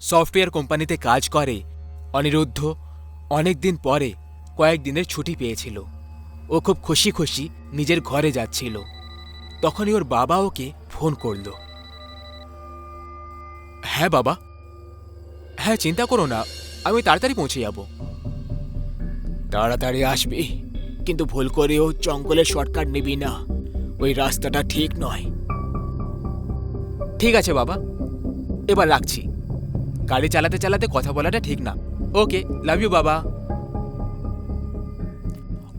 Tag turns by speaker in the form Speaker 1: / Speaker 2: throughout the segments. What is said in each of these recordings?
Speaker 1: Software কোম্পানিতে কাজ করে। অনিরুদ্ধ অনেক দিন পরে কয়েক দিনের ছুটি পেয়েছিল। ও খুব খুশি খুশি নিজের ঘরে যাচ্ছিল। তখনই ওর বাবা ওকে ফোন করল। হ্যাঁ বাবা। হ্যাঁ চিন্তা করো না। আমি তাড়াতাড়ি পৌঁছে যাব। তাড়াতাড়ি আসবি, কিন্তু ভুল করেও জঙ্গলের শর্টকাট নিবি না। ওই রাস্তাটা ঠিক নয়। ঠিক আছে বাবা। এবার রাখছি। গাড়ি চালাতে চালাতে কথা বলাটা ঠিক না। ওকে লাভ ইউ বাবা।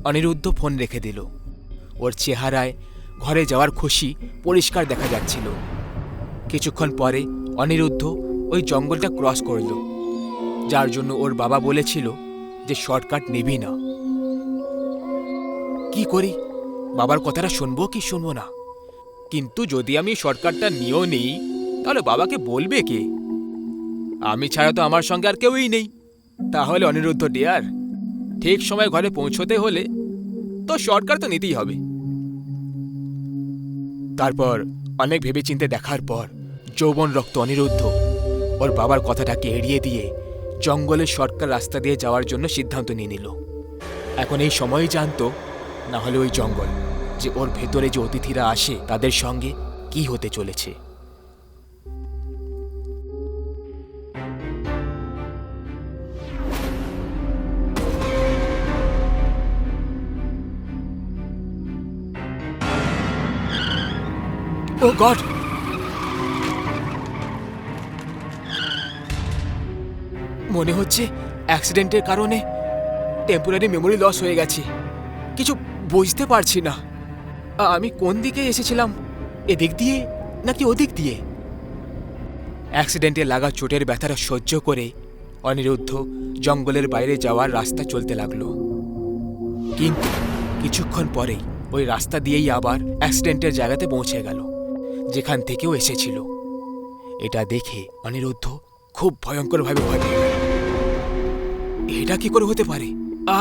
Speaker 1: অনিরুদ্ধ ফোন রেখে দিল। ওর চেহারায় ঘরে যাওয়ার খুশি পরিষ্কার দেখা যাচ্ছিল। কিছুক্ষণ পরে অনিরুদ্ধ ওই জঙ্গলটা ক্রস করল। যার জন্য ওর বাবা বলেছিল যে শর্টকাট নেবি না। কি করি? বাবার কথাটা শুনব কি শুনব না? কিন্তু যদি আমি শর্টকাটটা নিয়েও নেই, তাহলে বাবাকে বলবে কে? আমি ছাড়া তো আমার সঙ্গে আর কেউই নেই। তাহলে অনিরুদ্ধ ডিয়ার ঠিক সময় ঘরে পৌঁছতে হলে তো শর্টকাট তো নিতেই হবে। তারপর অনেক ভেবেচিন্তে দেখার পর যৌবন রক্ত অনিরুদ্ধ, ওর বাবার কথাটাকে এড়িয়ে দিয়ে জঙ্গলের শর্টকাট রাস্তা দিয়ে যাওয়ার জন্য সিদ্ধান্ত নিয়ে নিল। এখন এই সময়ই জানতো, না হলে ওই জঙ্গল যে ওর ভেতরে যে অতিথিরা আসে তাদের সঙ্গে কি হতে চলেছে। ও গড মনে হচ্ছে অ্যাক্সিডেন্টের কারণে টেম্পোরারি মেমোরি লস হয়ে গেছে। কিছু বুঝতে পারছি না। আমি কোন দিকে এসেছিলাম? এদিক দিয়ে নাকি ওদিক দিয়ে? অ্যাক্সিডেন্টে লাগা চোটের ব্যথাটা সহ্য করে অনিরুদ্ধ জঙ্গলের বাইরে যাওয়ার রাস্তা চলতে লাগল। কিন্তু কিছুক্ষণ পরেই ওই রাস্তা দিয়েই আবার অ্যাক্সিডেন্টের জায়গাতে পৌঁছে গেল। যেখান থেকেও এসেছিল। এটা দেখে অনিরুদ্ধ খুব ভয়ঙ্করভাবে ভয় পেয়ে গেল। এটা কি করে হতে পারে?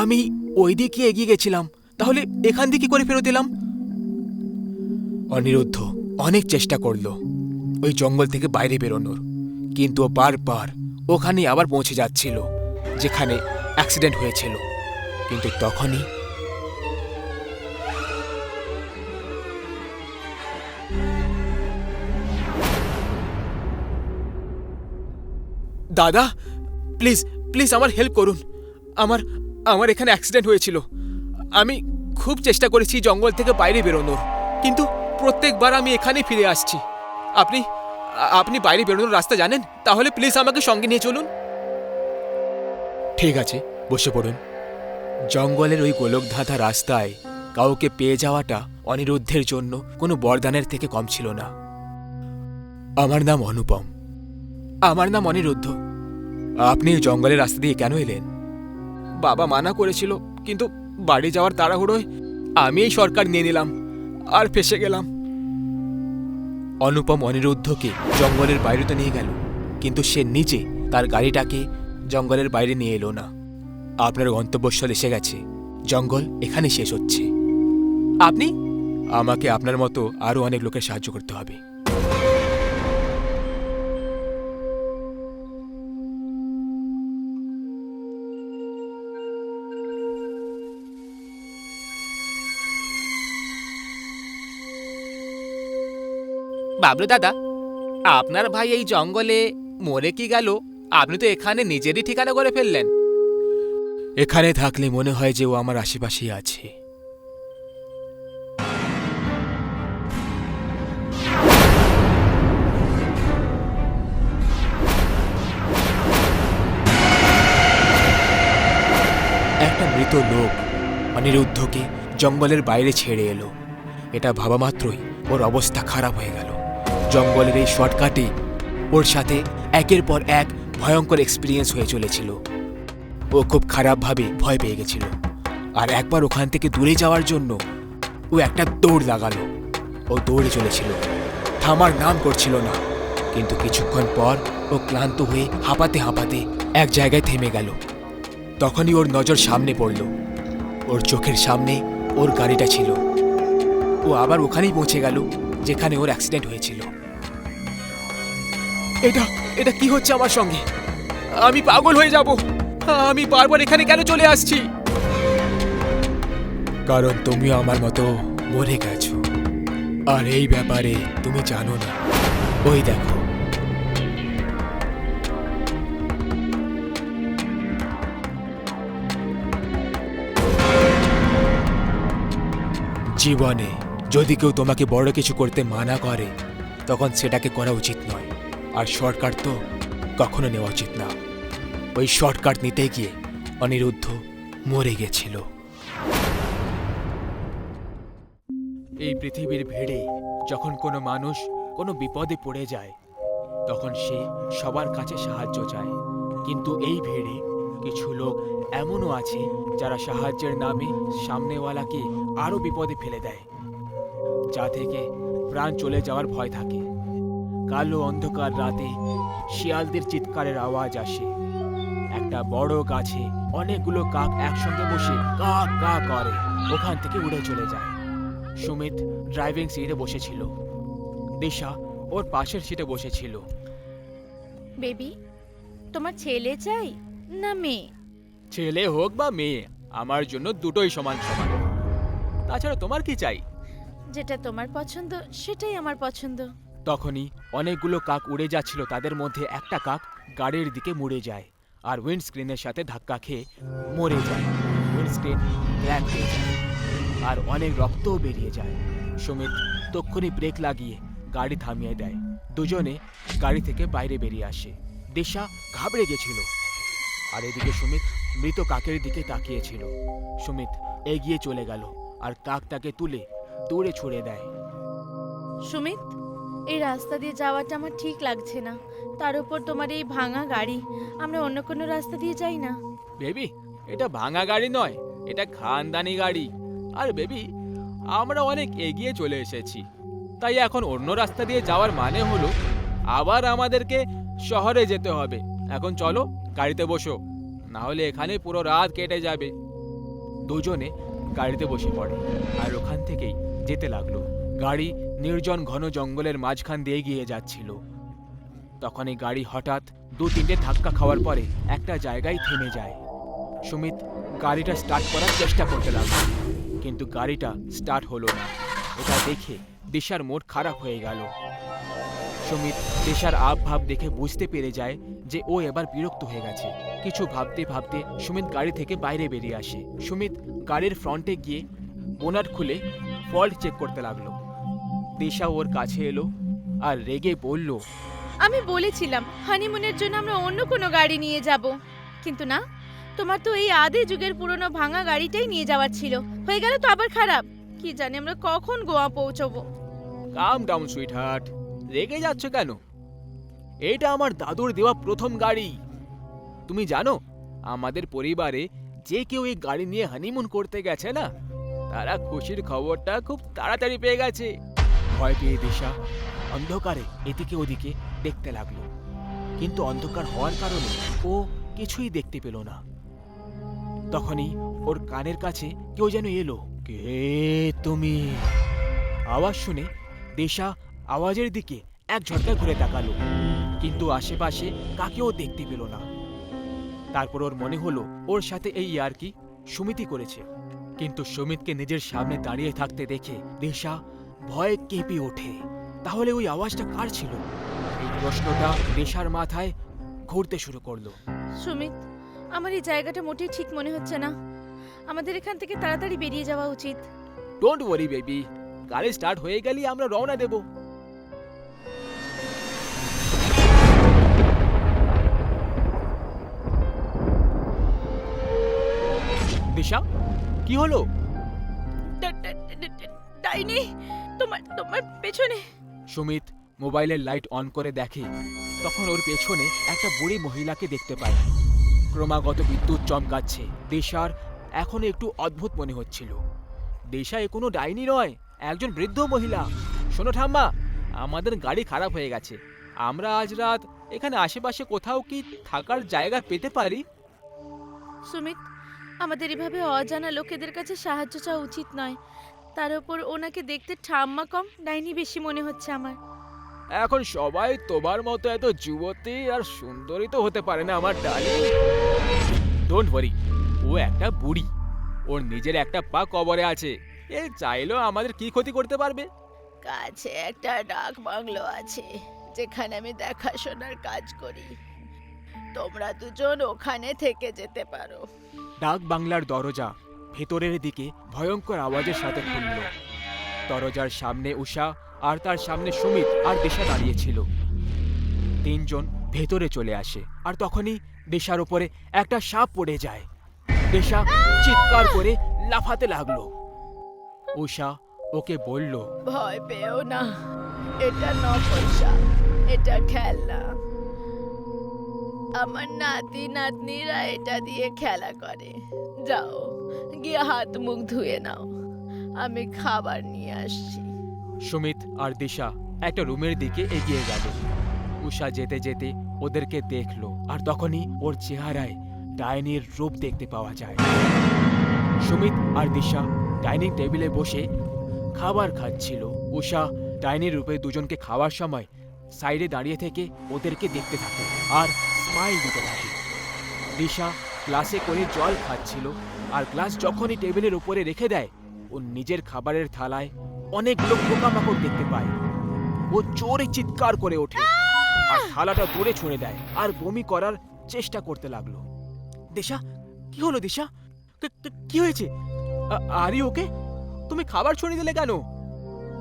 Speaker 1: আমি ওই দিকে এগিয়ে গেছিলাম, তাহলে এখান দিয়ে কি করে ফেরত এলাম? অনিরুদ্ধ অনেক চেষ্টা করল ওই জঙ্গল থেকে বাইরে বেরোনোর, কিন্তু বারবার ওখানে আবার পৌঁছে যাচ্ছিল, যেখানে অ্যাক্সিডেন্ট হয়েছিল। কিন্তু তখনই দাদা প্লিজ প্লিজ আমার হেল্প করুন। আমার আমার এখানে অ্যাক্সিডেন্ট হয়েছিল। আমি খুব চেষ্টা করেছি জঙ্গল থেকে বাইরে বেরোনোর, কিন্তু প্রত্যেকবার আমি এখানেই ফিরে আসছি। আপনি আপনি বাইরে বেরোনোর রাস্তা জানেন? তাহলে প্লিজ আমাকে সঙ্গে নিয়ে চলুন। ঠিক আছে, বসে পড়ুন। জঙ্গলের ওই গোলকধাঁধা রাস্তায় কাউকে পেয়ে যাওয়াটা অনিরুদ্ধের জন্য কোনো বরদানের থেকে কম ছিল না। আমার নাম অনুপম। আমার নাম অনিরুদ্ধ। আপনি জঙ্গলের রাস্তা দিয়ে কেন এলেন? বাবা মানা করেছিল, কিন্তু বাড়ি যাওয়ার তাড়াহুড়োয় আমি এই সরকার নিয়ে নিলাম, আর ফেসে গেলাম। অনুপম অনিরুদ্ধকে জঙ্গলের বাইরে তো নিয়ে গেল, কিন্তু সে নিজে তার গাড়িটাকে জঙ্গলের বাইরে নিয়ে এলো না। আপনার গন্তব্যস্থল এসে গেছে। জঙ্গল এখানে শেষ হচ্ছে। আপনি? আমাকে আপনার মতো আরও অনেক লোকের সাহায্য করতে হবে। বাবলু দাদা, আপনার ভাই এই জঙ্গলে মরে কি গেল? আপনি তো এখানে নিজেরই ঠিকানা করে ফেললেন। এখানে থাকলে মনে হয় যে ও আমার আশেপাশেই আছে। একটা মৃত লোক, অনিরুদ্ধকে জঙ্গলের বাইরে ছেড়ে এলো। এটা ভাবা মাত্রই ওর অবস্থা খারাপ হয়ে গেল। জঙ্গলের এই শর্টকাটে ওর সাথে একের পর এক ভয়ঙ্কর এক্সপিরিয়েন্স হয়ে চলেছিল। ও খুব খারাপভাবে ভয় পেয়ে গেছিল। আর একবার ওখান থেকে দূরে যাওয়ার জন্য ও একটা দৌড় লাগালো। ও দৌড়ে চলেছিল। থামার নাম করছিল না। কিন্তু কিছুক্ষণ পর ও ক্লান্ত হয়ে হাঁপাতে হাঁপাতে এক জায়গায় থেমে গেল। তখনই ওর নজর সামনে পড়ল। ওর চোখের সামনে ওর গাড়িটা ছিল। ও আবার ওখানেই পৌঁছে গেল, যেখানে ওর অ্যাক্সিডেন্ট হয়েছিল। এটা এটা কি হচ্ছে আমার সঙ্গে? আমি পাগল হয়ে যাব। আমি বারবার এখানে কেন চলে আসছি? কারণ তুমি আমার মতো মরে গেছো। আর এই ব্যাপারে তুমি জানো না। ওই দেখো। জীবনে যদি কেউ তোমাকে বড় কিছু করতে মানা করে, তখন সেটাকে করা উচিত নয়। আর শর্টকাট তো কখনো নেওয়া উচিত না। ওই শর্টকাট নিতে গিয়ে অনিরুদ্ধ মরে গেছিল। এই পৃথিবীর ভিড়ে যখন কোনো মানুষ কোনো বিপদে পড়ে যায়, তখন সে সবার কাছে সাহায্য চায়। কিন্তু এই ভিড়ে কিছু লোক এমনও আছে যারা সাহায্যের নামে সামনেওয়ালাকে আরও বিপদে ফেলে দেয়, যা থেকে প্রাণ চলে যাওয়ার ভয় থাকে। কালো অন্ধকার রাতে শিয়ালদের চিৎকারের আওয়াজ আসে। একটা বড় গাছে অনেকগুলো কাক একসঙ্গে বসে কা কা করে ওখান থেকে উড়ে চলে যায়। সুমিত ড্রাইভিং সিটে বসেছিল। দিশা ওর পাশের সিটে বসেছিল।
Speaker 2: বেবি তোমার ছেলে চাই না মেয়ে?
Speaker 1: ছেলে হোক বা মেয়ে আমার জন্য দুটোই সমান সমান। তাছাড়া তোমার কি চাই?
Speaker 2: যেটা তোমার পছন্দ সেটাই আমার পছন্দ।
Speaker 1: তখনই অনেকগুলো কাক উড়ে যাচ্ছিল। তাদের মধ্যে একটা কাক গাড়ির দিকে মুড়ে যায় আর উইন্ডস্ক্রিনের সাথে ধাক্কা খেয়ে মরে যায়। উইন্ডস্ক্রিন ব্ল্যাক হয়ে যায় আর অনেক রক্তও বেরিয়ে যায়। সুমিত তক্ষুনি ব্রেক লাগিয়ে গাড়ি থামিয়ে দেয়। দুজনে গাড়ি থেকে বাইরে বেরিয়ে আসে। দিশা ঘাবড়ে গেছিল। আর এদিকে সুমিত মৃত কাকের দিকে তাকিয়েছিল। সুমিত এগিয়ে চলে গেল আর কাকটাকে তুলে দূরে ছুড়ে দেয়।
Speaker 2: সুমিত? এই রাস্তা দিয়ে যাওয়াটা আমার ঠিক লাগছে না। তার উপর তোমার এই ভাঙা গাড়ি, আমরা অন্য কোনো রাস্তা দিয়ে যাই না।
Speaker 1: বেবি, এটা ভাঙা গাড়ি নয়, এটা খানদানি গাড়ি। আর বেবি, আমরা অনেক এগিয়ে চলে এসেছি। তাই এখন অন্য রাস্তা দিয়ে যাওয়ার মানে হলো, আবার আমাদেরকে শহরে যেতে হবে। এখন চলো, গাড়িতে বসো না হলে এখানে পুরো রাত কেটে যাবে। দুজনে গাড়িতে বসে পড়ে, আর ওখান থেকেই যেতে লাগল। গাড়ি নির্জন ঘন জঙ্গলের মাঝখান দিয়ে গিয়ে যাচ্ছিল। তখন এই গাড়ি হঠাৎ দু তিনটে ধাক্কা খাওয়ার পরে একটা জায়গায় থেমে যায়। সুমিত, গাড়িটা স্টার্ট করার চেষ্টা করতে লাগল, কিন্তু গাড়িটা স্টার্ট হলো না। এটা দেখে দিশার মোড খারাপ হয়ে গেল। সুমিত, দিশার ভাব দেখে বুঝতে পেরে যায় যে ও এবার বিরক্ত হয়ে গেছে। কিছু ভাবতে ভাবতে সুমিত গাড়ি থেকে বাইরে বেরিয়ে আসে। সুমিত গাড়ির ফ্রন্টে গিয়ে বোনাট খুলে ফল্ট চেক করতে লাগল। দিশা ওর কাছে এলো আর রেগে বলল
Speaker 2: আমি বলেছিলাম হানিমুনের জন্য আমরা অন্য কোনো গাড়ি নিয়ে যাব। কিন্তু না তোমার তো এই আদি যুগের পুরনো ভাঙা গাড়িটাই নিয়ে যাওয়ার ছিল। হয়ে গেল তো আবার খারাপ। কি জানি আমরা কখন গোয়া পৌঁছবো।
Speaker 1: কাম ডাউন সুইটহার্ট রেগে যাচ্ছ কেন? এটা আমার দাদুর দেওয়া প্রথম গাড়ি। তুমি জানো আমাদের পরিবারে যে কেউ এই গাড়ি নিয়ে হানিমুন করতে গেছে না তারা খুশির খবরটা খুব তাড়াতাড়ি পেয়ে গেছে। ভয় পেয়ে দিশা অন্ধকারে এদিকে ওদিকে দেখতে লাগল। কিন্তু অন্ধকার হওয়ার কারণে ও কিছুই দেখতে পেল না। তখনই ওর কানের কাছে কেউ যেন এলো। কে তুমি? আওয়াজ শুনে দেশা আওয়াজের দিকে এক ঝটকা ঘুরে তাকালো। কিন্তু আশেপাশে কাকেও দেখতে পেল না। তারপর ওর মনে হলো ওর সাথে এই ইয়ারকি সুমিতি করেছে। কিন্তু সুমিতকে নিজের সামনে দাঁড়িয়ে থাকতে দেখে দেশা ভয়ে কেঁপে ওঠে। তাহলে ওই আওয়াজটা কার ছিল? এই প্রশ্নটা দেশার মাথায় ঘুরতে শুরু করল।
Speaker 2: সুমিত আমার এই জায়গাটা মোটেই ঠিক মনে হচ্ছে না। আমাদের এখান থেকে তাড়াতাড়ি বেরিয়ে যাওয়া উচিত।
Speaker 1: ডোন্ট ওয়ারি বেবি গাড়ি স্টার্ট হয়ে গেলেই আমরা রওনা দেব। দিশা কি হলো?
Speaker 2: ডাইনি তোমার তোমার পেছনে।
Speaker 1: সুমিত মোবাইলের লাইট অন করে দেখে। তখন ওর পেছনে একটা বুড়ি মহিলাকে দেখতে পায়। ক্রমাগত বিদ্যুৎ চমকাচ্ছে। দেশার এখন একটু অদ্ভুত মনে হচ্ছিল। দেশা এ কোনো ডাইনি নয় একজন বৃদ্ধ মহিলা। শোনো ঠাম্মা আমাদের গাড়ি খারাপ হয়ে গেছে। আমরা আজ রাত এখানে আশেপাশে কোথাও কি থাকার জায়গা পেতে পারি?
Speaker 2: সুমিত আমাদের এভাবে অজানা লোকেদের কাছে সাহায্য চাওয়া উচিত নয়। তার উপর ওনাকে দেখতে ঠাম্মা কম ডাইনি বেশি মনে হচ্ছে আমার।
Speaker 1: এখন সবাই তোমার মতো এত যুবতী আর সুন্দরী তো হতে পারে না আমার ডালি ডোন্ট ওয়ারি ও একটা বুড়ি। ওর নিজের একটা পা কবরে আছে। এ চাইলেও আমাদের কি ক্ষতি করতে পারবে?
Speaker 2: কাছে একটা ডাক বাংলো আছে যেখানে আমি দেখাশোনার কাজ করি। তোমরা দুজন ওখানে থেকে যেতে পারো।
Speaker 1: ডাক বাংলার দরজা। ভেতরের দিকে ভয়ঙ্কর আওয়াজের সাথে খুলল। দরজার সামনে উষা আর তার সামনে সুমিত আর দিশা দাঁড়িয়েছিল তিনজন ভেতরে চলে আসে আর তখনই দেশার উপরে একটা সাপ পড়ে যায়। দেশা চিৎকার করে লাফাতে লাগল। উষা ওকে বলল,
Speaker 2: ভয় পেও না, এটা নকল সাপ, এটা খেলনা। আমার নাতি নাতনিরা এটা দিয়ে খেলা করে। যাও, গিয়ে হাত মুখ ধুয়ে নাও। আমি খাবার নিয়ে আসছি।
Speaker 1: সুমিত আর দিশা একটা রুমের দিকে এগিয়ে গেল। উষা যেতে যেতে ওদেরকে দেখল আর তখনই ওর চেহারায় ডাইনির রূপ দেখতে পাওয়া যায়। সুমিত আর দিশা ডাইনিং টেবিলে বসে খাবার খাচ্ছিল। উষা ডাইনির রূপে দুজনকে খাওয়ার সময় সাইডে দাঁড়িয়ে থেকে ওদেরকে দেখতে থাকে। আর স্মাইল দিতে থাকে। দিশা গ্লাসে করে জল খাচ্ছিল আর গ্লাস যখনই টেবিলের উপরে রেখে দেয়, ও নিজের খাবারের থালায় অনেকগুলো পোকামাকড় দেখতে পায়। ও জোরে চিৎকার করে ওঠে আর থালাটা দূরে ছুঁড়ে দেয় আর বমি করার চেষ্টা করতে লাগল। দিশা, কি হলো দিশা? কি- হয়েছে? আ- আরে ওকে, তুমি খাবার ছড়িয়ে দিলে কেন?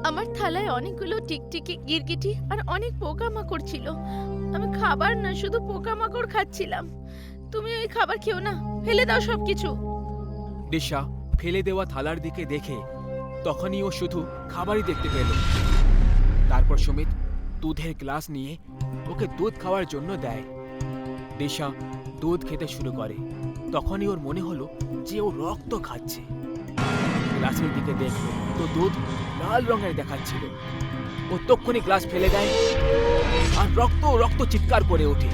Speaker 2: আমার থালায় অনেকগুলো টিকটিকি, গিরগিটি আর অনেক পোকামাকড় ছিল। আমি খাবার না, শুধু পোকামাকড় খাচ্ছিলাম। তুমি ওই খাবার খেও না, ফেলে দাও সবকিছু।
Speaker 1: দিশা, ফেলে দেওয়া থালার দিকে দেখে তখনই ও শুধু খাবারই দেখতে পেল। তারপর সুমিত দুধের গ্লাস নিয়ে ওকে দুধ খাওয়ার জন্য দেয়। দিশা দুধ খেতে শুরু করে। তখনই ওর মনে হলো যে ও রক্ত খাচ্ছে। গ্লাসের দিকে দেখল। তো দুধ লাল রঙের দেখাচ্ছিল। ও তক্ষুনি গ্লাস ফেলে দেয় আর রক্ত রক্ত চিৎকার করে ওঠে।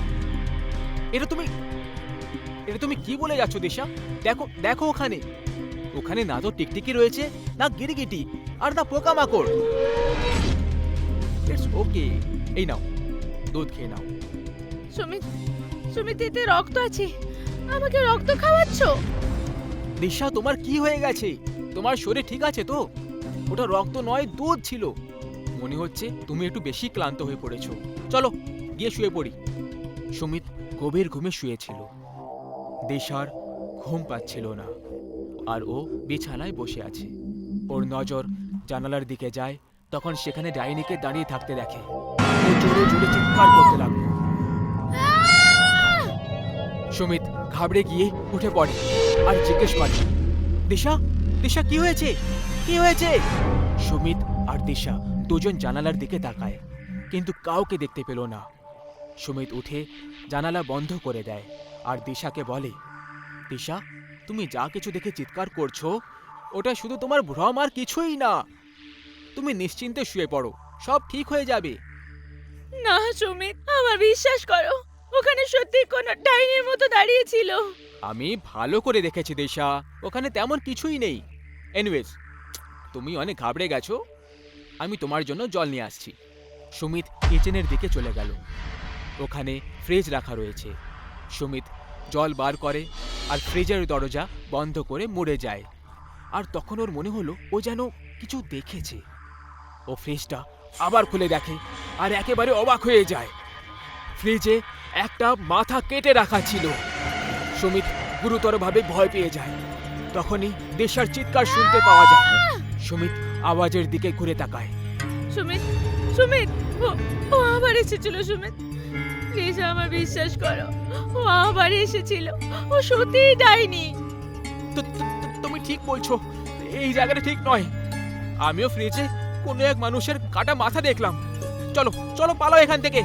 Speaker 1: এটা তুমি এটা তুমি কি বলে যাচ্ছ দিশা? দেখো দেখো ওখানে। ওখানে না তো টিকটিকি রয়েছে না গিরগিটি আর না পোকামাকড়। ইটস ওকে এই নাও দুধ খেয়ে নাও।
Speaker 2: সুমিত সুমিত এতে রক্ত আছে। আমাকে রক্ত খাওয়াচ্ছ?
Speaker 1: দিশা তোমার কি হয়ে গেছে? তোমার শরীর ঠিক আছে তো? ওটা রক্ত নয়, দুধ ছিল। মনে হচ্ছে তুমি একটু বেশি ক্লান্ত হয়ে পড়েছো। চলো, গিয়ে শুয়ে পড়ি। সুমিত গভীর ঘুমে শুয়েছিল। দিশার ঘুম পাচ্ছিল না, আর ও বিছানায় বসে আছে। ওর নজর জানালার দিকে যায়, তখন সেখানে ডাইনিকে দাঁড়িয়ে থাকতে দেখে। জোরে জোরে চিৎকার করতে লাগল। সুমিত ঘাবড়ে গিয়ে উঠে পড়ে আর জিজ্ঞেস করে, দিশা দিশা কি হয়েছে? কি হয়েছে? সুমিত আর দিশা দুজন জানালার দিকে তাকায় কিন্তু কাউকে দেখতে পেল না। সুমিত উঠে জানালা বন্ধ করে দেয় আর দিশাকে বলে দিশা তুমি যা কিছু দেখে চিৎকার করছ ওটা শুধু তোমার ভ্রম আর কিছুই না। তুমি নিশ্চিন্তে শুয়ে পড়ো সব ঠিক হয়ে যাবে।
Speaker 2: না সুমিত আমার বিশ্বাস করো ওখানে সত্যি কোনো ডাইনির মতো দাঁড়িয়ে ছিল।
Speaker 1: আমি ভালো করে দেখেছি দিশা ওখানে তেমন কিছুই নেই। এনিওয়েজ তুমি অনেক ঘাবড়ে গেছো, আমি তোমার জন্য জল নিয়ে আসছি। সুমিত কিচেনের দিকে চলে গেল। ওখানে ফ্রিজ রাখা রয়েছে। সুমিত জল বার করে আর ফ্রিজের দরজা বন্ধ করে মুড়ে যায়। আর তখন ওর মনে হলো ও যেন কিছু দেখেছে। ও ফ্রিজটা আবার খুলে দেখে আর একেবারে অবাক হয়ে যায়। ফ্রিজে একটা মাথা কেটে রাখা ছিল। সুমিত গুরুতরভাবে ভয় পেয়ে যায়। তখনই দেশার চিৎকার শুনতে পাওয়া যায়। সুমিত আওয়াজের দিকে ঘুরে তাকায়।
Speaker 2: সুমিত সুমিত ও আবার এসেছিল সুমিত। প্লিজ আমার বিশ্বাস করো ও আবার এসেছিল। ও সত্যিই ডাইনি।
Speaker 1: তুমি ঠিক বলছো এই জায়গাটা ঠিক নয়। আমিও ফ্রিজে কোনো এক মানুষের কাটা মাথা দেখলাম। চলো চলো পালাও এখান থেকে।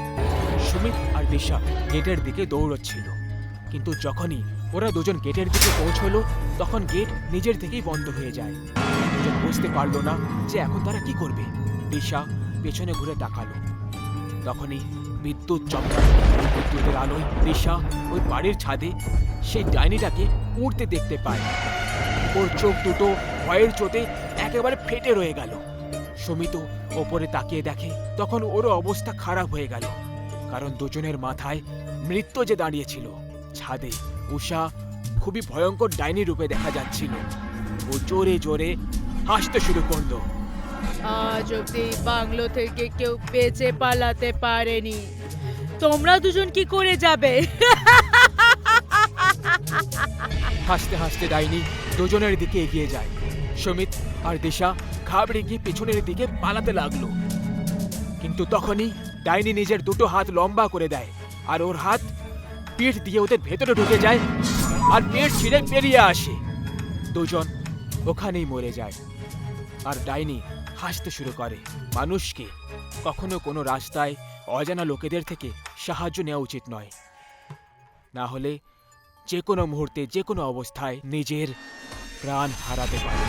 Speaker 1: সুমিত আর দিশা গেটের দিকে দৌড়চ্ছিল। কিন্তু যখনই ওরা দুজন গেটের দিকে পৌঁছলো, তখন গেট নিজের থেকেই বন্ধ হয়ে যায়। দুজন বুঝতে পারল না যে এখন তারা কি করবে। দিশা পেছনে ঘুরে তাকালো। তখনই বিদ্যুৎ চমকালো। বিদ্যুতের আলোয় দিশা ওই বাড়ির ছাদে সেই ডাইনিটাকে উড়তে দেখতে পায়। ওর চোখ দুটো ভয়ের চোটে একেবারে ফেটে রয়ে গেল। সমিত ওপরে তাকিয়ে দেখে, তখন ওরও অবস্থা খারাপ হয়ে গেল। কারণ দুজনের মাথায় মৃত্যু যে দাঁড়িয়েছিল, ছাদে। উষা খুবই ভয়ঙ্কর ডাইনি রূপে দেখা যাচ্ছিল। ও জোরে জোরে হাসতে শুরু করল।
Speaker 2: আজ অব্দি বাংলো থেকে কেউ বেঁচে পালাতে পারেনি। তোমরা দুজন কি করে যাবে?
Speaker 1: হাসতে হাসতে ডাইনি দুজনের দিকে এগিয়ে যায়। সমিত আর দিশা ঘাবড়ে গিয়ে পেছনের দিকে পালাতে লাগল। কিন্তু তখনই ডাইনি নিজের দুটো হাত লম্বা করে দেয় আর ওর হাত পিঠ দিয়ে ওদের ভেতরে ঢুকে যায় আর পেট ছিঁড়ে বেরিয়ে আসে। দুজন ওখানেই মরে যায় আর ডাইনি হাসতে শুরু করে মানুষকে। কখনো কোনো রাস্তায় অজানা লোকেদের থেকে সাহায্য নেওয়া উচিত নয়। না হলে যে কোনো মুহূর্তে, যে কোনো অবস্থায় নিজের প্রাণ হারাতে পারে।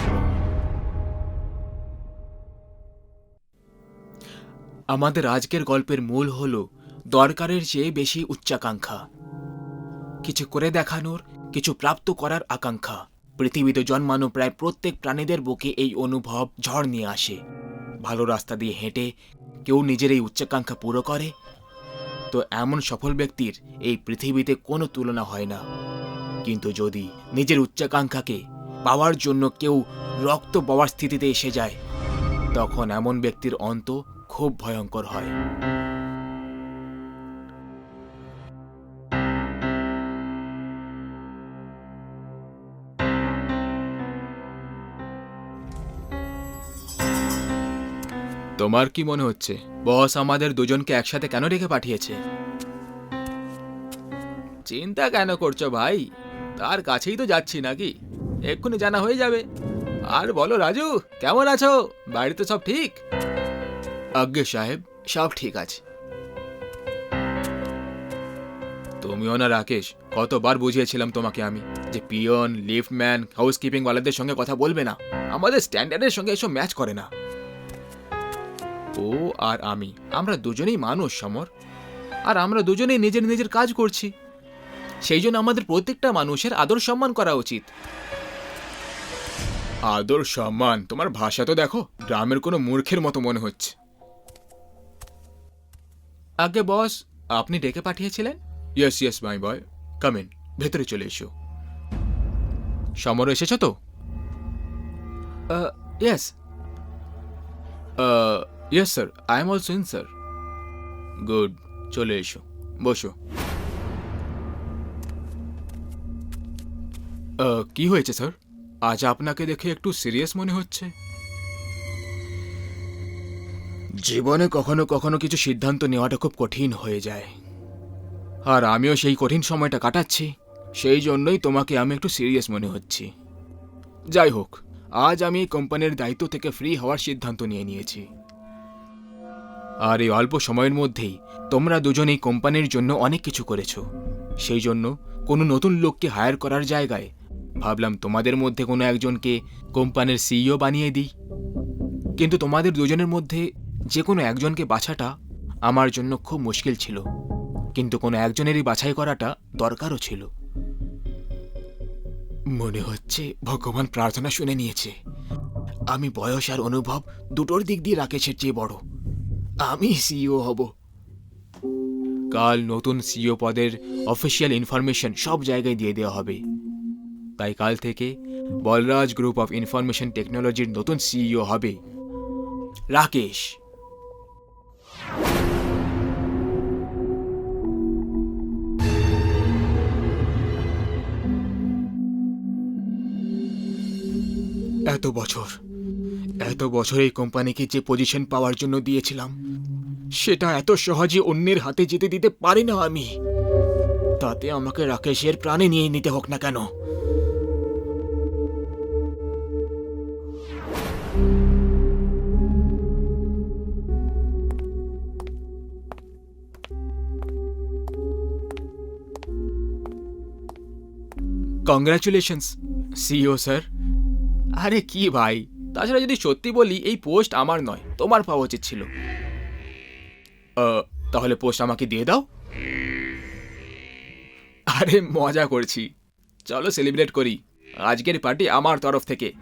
Speaker 1: আমাদের আজকের গল্পের মূল হল, দরকারের চেয়ে বেশি উচ্চাকাঙ্ক্ষা। কিছু করে দেখানোর, কিছু প্রাপ্ত করার আকাঙ্ক্ষা। পৃথিবীতে জন্মানো প্রায় প্রত্যেক প্রাণীদের বুকে এই অনুভব ঝড় নিয়ে আসে। ভালো রাস্তা দিয়ে হেঁটে কেউ নিজের এই উচ্চাকাঙ্ক্ষা পুরো করে। তো এমন সফল ব্যক্তির এই পৃথিবীতে কোনো তুলনা হয় না। কিন্তু যদি নিজের উচ্চাকাঙ্ক্ষাকে পাওয়ার জন্য কেউ রক্ত পাওয়ার স্থিতিতে এসে যায়, তখন এমন ব্যক্তির অন্ত খুব ভয়ঙ্কর হয়। তোমার কি মনে হচ্ছে? বস আমাদের দুজনকে একসাথে কেন রেখে পাঠিয়েছে? চিন্তা কেন করছ ভাই? তার কাছেই তো যাচ্ছি নাকি? এক্ষুনি জানা হয়ে যাবে। আর বলো রাজু কেমন আছো? বাড়িতে সব ঠিক? আজ্ঞে সাহেব সব ঠিক আছে। তুমিও না রাকেশ কতবার বুঝিয়েছিলাম তোমাকে আমি যে পিয়ন লিফটম্যান হাউসকিপিং ওয়ালাদের সঙ্গে কথা বলবে না। আমাদের স্ট্যান্ডার্ডের সঙ্গে এসব ম্যাচ করে না। ও আর আমি। আমরা দুজনেই মানুষ, সমর। আর আমরা দুজনেই নিজের নিজের কাজ করছি। সেই জন্য আমাদের প্রত্যেকটা মানুষের আদর সম্মান করা উচিত। আদর সম্মান? তোমার ভাষা তো দেখো, গ্রামের কোনো মূর্খের মতো মনে হচ্ছে। আগে বস, আপনি ডেকে পাঠিয়েছিলেন? Yes yes my boy come in ভেতরে চলে এসো। সমর, এসেছ তো? Yes yes sir I am also in sir good চলে এসো। বসো। কি হয়েছে স্যার আজ আপনাকে দেখে একটু সিরিয়াস মনে হচ্ছে। জীবনে কখনো কখনো কিছু সিদ্ধান্ত নেওয়াটা খুব কঠিন হয়ে যায়। আর আমিও সেই কঠিন সময়টা কাটাচ্ছি। সেই জন্যই তোমাকে আমি একটু সিরিয়াস মনে হচ্ছি। যাই হোক, আজ আমি কোম্পানির দায়িত্ব থেকে ফ্রি হওয়ার সিদ্ধান্ত নিয়ে নিয়েছি। আর এই অল্প সময়ের মধ্যেই তোমরা দুজনেই কোম্পানির জন্য অনেক কিছু করেছ। সেই জন্য কোনো নতুন লোককে হায়ার করার জায়গায় ভাবলাম তোমাদের মধ্যে কোনো একজনকে কোম্পানির সিইও বানিয়ে দিই। কিন্তু তোমাদের দুজনের মধ্যে যে কোনো একজনকে বাছাটা আমার জন্য খুব মুশকিল ছিল। কিন্তু কোনো একজনেরই বাছাই করাটা দরকারও ছিল। মনে হচ্ছে ভগবান প্রার্থনা শুনে নিয়েছে। আমি বয়স আর অনুভব দুটোর দিক দিয়ে রাকেশের চেয়ে বড়। আমি সিইও হব। কাল নতুন সিইও পদের অফিসিয়াল ইনফরমেশন সব জায়গায় দিয়ে দেওয়া হবে। তাই কাল থেকে বলরাজ গ্রুপ অফ ইনফরমেশন টেকনোলজির নতুন সিইও হবে রাকেশ। এত বছর এত বছর এই কোম্পানিকে যে পজিশন পাওয়ার জন্য দিয়েছিলাম, সেটা এত সহজে অন্যের হাতে যেতে দিতে পারি না আমি। তাতে আমাকে রাকেশের প্রাণে নিয়ে নিতে হোক না কেন। কংগ্রাচুলেশনস সিও স্যার আরে কি ভাই? তাছাড়া যদি সত্যি বলি, এই পোস্ট আমার নয়, তোমার পাওয়া উচিত ছিল। তাহলে পোস্ট আমাকে দিয়ে দাও। আরে, মজা করছি। চলো সেলিব্রেট করি। আজকের পার্টি আমার তরফ থেকে।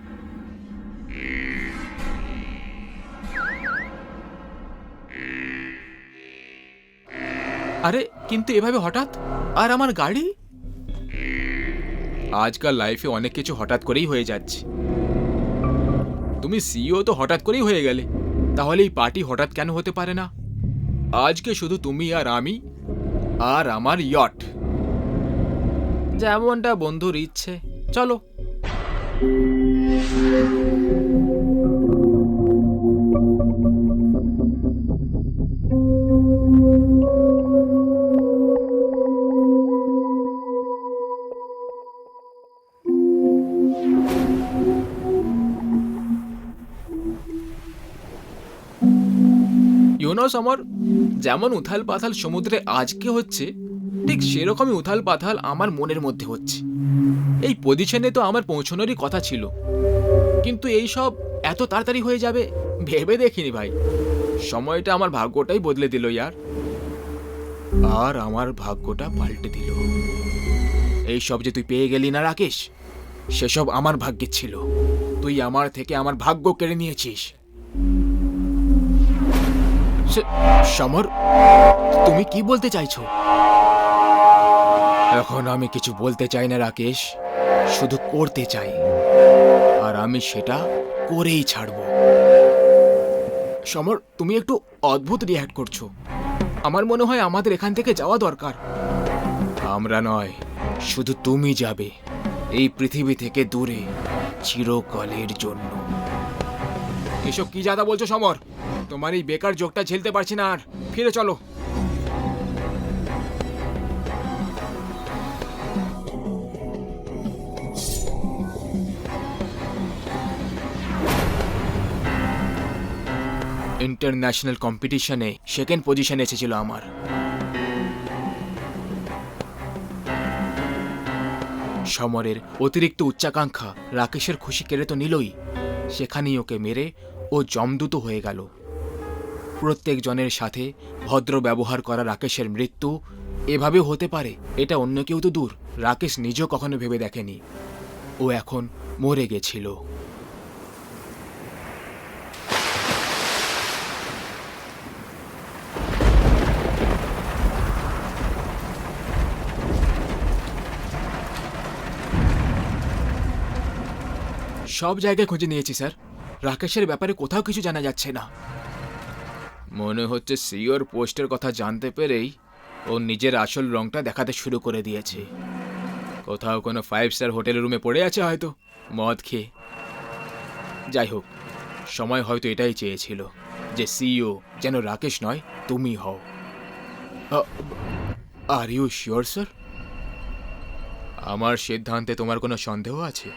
Speaker 1: আরে, কিন্তু এভাবে হঠাৎ? আর আমার গাড়ি? আজকাল লাইফে অনেক কিছু হঠাৎ করেই হয়ে যাচ্ছে। তুমি সিইও তো হঠাৎ করেই হয়ে গেলে। তাহলে এই পার্টি হঠাৎ কেন হতে পারে না? আজকে শুধু তুমি আর আমি আর আমার ইয়ট যেমনটা বন্ধুর ইচ্ছে। চলো। ইউনো সমর যেমন উথাল পাথাল সমুদ্রে আজকে হচ্ছে, ঠিক সেরকমই উথাল পাথাল আমার মনের মধ্যে হচ্ছে। এই পজিশনে তো আমার পৌঁছানোরই কথা ছিল। কিন্তু এই সব এত তাড়াতাড়ি হয়ে যাবে, ভেবে দেখিনি ভাই। সময়টা আমার ভাগ্যটাই বদলে দিল ইয়ার। আর আমার ভাগ্যটা পাল্টে দিল। এই সব যে তুই পেয়ে গেলি না রাকেশ, সেসব আমার ভাগ্যে ছিল। তুই আমার থেকে আমার ভাগ্য কেড়ে নিয়েছিস। সমর তুমি কি বলতে চাইছো? এখন আমি কিছু বলতে চাই না রাকেশ। শুধু করতে চাই। আর আমি সেটা করেই ছাড়ব। সমর তুমি একটু অদ্ভুত রিয়াক্ট করছ। আমার মনে হয় আমাদের এখান থেকে যাওয়া দরকার। আমরা নয় শুধু তুমি যাবে। এই পৃথিবী থেকে দূরে চিরকালের জন্য। এসব কি জাদা বলছো সমর? তোমার এই বেকার যোগটা ঝেলতে পারছি না আর। ফিরে চলো। ইন্টারন্যাশনাল কম্পিটিশনে সেকেন্ড পজিশন এসেছিল আমার। সমরের অতিরিক্ত উচ্চাকাঙ্ক্ষা রাকেশের খুশি কেড়ে তো নিলই। সেখানেই ওকে মেরে ও জমদূত হয়ে গেল। প্রত্যেক জনের সাথে ভদ্র ব্যবহার করা রাকেশের মৃত্যু এভাবেও হতে পারে, এটা অন্য কেউ তো দূর। রাকেশ নিজেও কখনো ভেবে দেখেনি। ও এখন মরে গেছিল। সব জায়গায় খুঁজে নিয়েছি, স্যার। রাকেশের ব্যাপারে কোথাও কিছু জানা যাচ্ছে না। মনে হচ্ছে সিওর পোস্টের কথা জানতে পেরেই ও নিজের আসল রংটা দেখাতে শুরু করে দিয়েছে। কোথাও কোনো ফাইভ স্টার হোটেলের রুমে পড়ে আছে হয়তো, মদ খেয়ে। যাই হোক, সময় হয়তো এটাই চেয়েছিল যে সিইও যেন রাকেশ নয়, তুমি হও। Are you sure, sir? আমার সিদ্ধান্তে তোমার কোনো সন্দেহ আছে?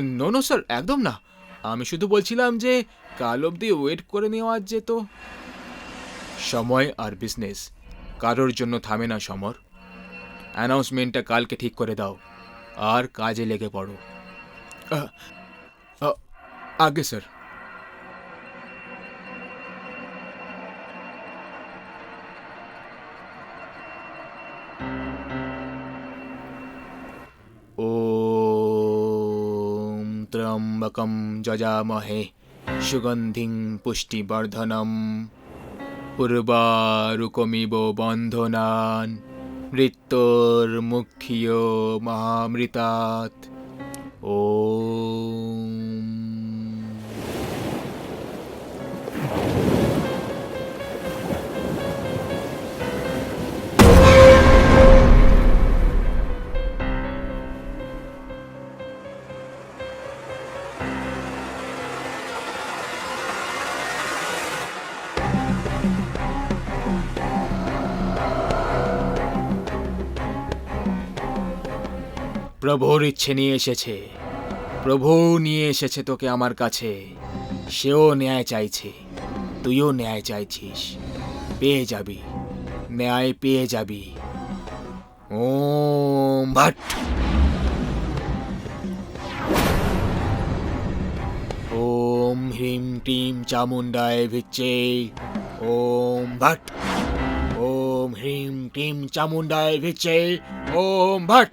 Speaker 1: নো নো, স্যার, একদম না। আমি শুধু বলছিলাম যে কাল অবধি ওয়েট করে নেওয়া যেত সময় আর বিজনেস কারোর জন্য থামে না সমর অ্যানাউন্সমেন্টটা কালকে ঠিক করে দাও আর কাজে লেগে পড়ো আহ, আহ, আগে স্যার ॐ त्र्यम्बकं जजामहे সুগন্ধিং পুষ্টিবর্ধনম। পূর্বারুকমিব বন্ধনান। মৃত্যুর্মুক্ষীয় মহামৃতাৎ। ও প্রভুর ইচ্ছে নিয়ে এসেছে। প্রভু নিয়ে এসেছে তোকে আমার কাছে। সেও ন্যায় চাইছে। তুইও ন্যায় চাইছিস। পেয়ে যাবি। ন্যায় পেয়ে যাবি। ওম ভট। ওম হ্রিম ক্রিম চামুন্ডায় ভিচ্ছে ওম ভট। ওম হ্রিম টিম চামুন্ডায় ভিচ্ছে ওম ভট।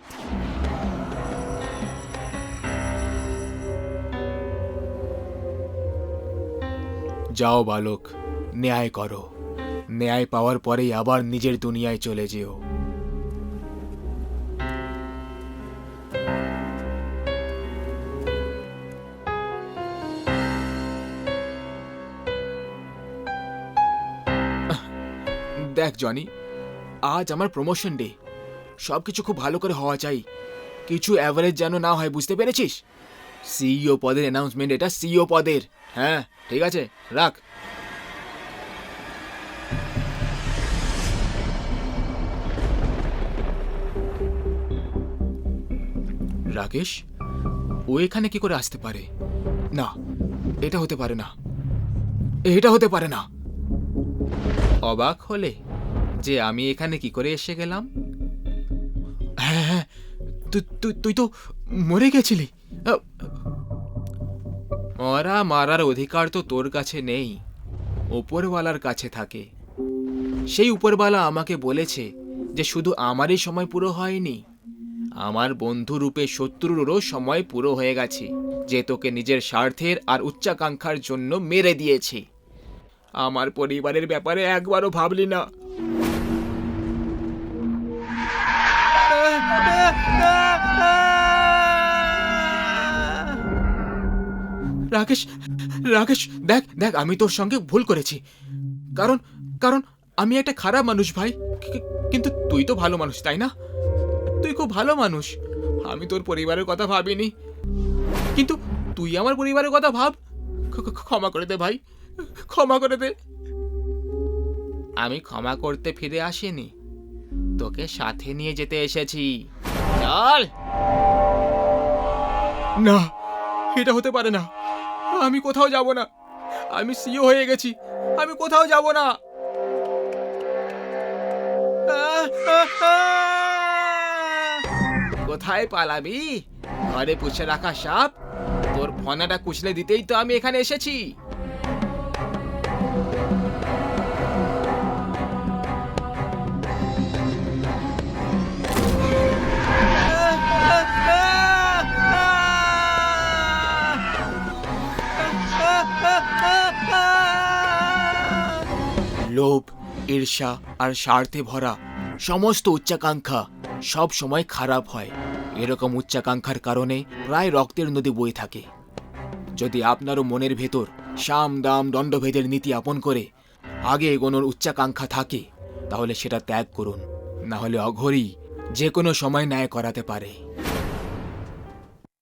Speaker 1: যাও বালক, ন্যায় করো। ন্যায় পাওয়ার পরেই আবার নিজের দুনিয়ায় চলে যেও। দেখ, জনি, আজ আমার প্রমোশন ডে সব কিছু খুব ভালো করে হওয়া চাই। কিছু অ্যাভারেজ যেন না হয়, বুঝতে পেরেছিস? সিইও পদের অ্যানাউন্সমেন্ট এটা সিইও পদের। হ্যাঁ ঠিক আছে, রাখ। রাকেশ, ও এখানে কি করে আসতে পারে? না, এটা হতে পারে না। এটা হতে পারে না। অবাক হলে যে আমি এখানে কি করে এসে গেলাম? হ্যাঁ হ্যাঁ তুই তুই তো মরে গেছিলি। মরা মারার অধিকার তো তোর কাছে নেই। উপরওয়ালার কাছে থাকে। সেই উপরওয়ালা আমাকে বলেছে যে শুধু আমারই সময় পুরো হয়নি, আমার বন্ধু রূপে শত্রুরও সময় পুরো হয়ে গেছে, যে তোকে নিজের স্বার্থের আর উচ্চাকাঙ্ক্ষার জন্য মেরে দিয়েছে। আমার পরিবারের ব্যাপারে একবারও ভাবলি না। রাকেশ রাকেশ, দেখ দেখ, আমি তোর সঙ্গে ভুল করেছি। কারণ কারণ আমি একটা খারাপ মানুষ ভাই। কিন্তু তুই তো ভালো মানুষ, তাই না? তুই খুব ভালো মানুষ। আমি তোর পরিবারের কথা ভাবিনি। কিন্তু তুই আমার পরিবারের কথা ভাব। ক্ষ- ক্ষ- ক্ষমা করে দে ভাই। ক্ষমা করে দে। আমি ক্ষমা করতে ফিরে আসিনি। তোকে সাথে নিয়ে যেতে এসেছি। চল! না, এটা হতে পারে না। আমি কোথাও যাব না। আমি সিও হয়ে গেছি। আমি কোথাও যাব না। কোথায় পালাবি? ঘরে পুষে রাখা সাপ। তোর ফনাটা কুচলে দিতেই তো আমি এখানে এসেছি। লোভ, ঈর্ষা আর স্বার্থে ভরা সমস্ত উচ্চাকাঙ্ক্ষা সব সময় খারাপ হয়। এরকম উচ্চাকাঙ্ক্ষার কারণে প্রায় রক্তের নদী বয়ে থাকে। যদি আপনারও মনের ভেতর সাম দাম দণ্ডভেদের নীতি আপন করে আগে এগোনোর উচ্চাকাঙ্ক্ষা থাকে, তাহলে সেটা ত্যাগ করুন। না হলে অঘরি যে কোনো সময় ন্যায় করাতে পারে।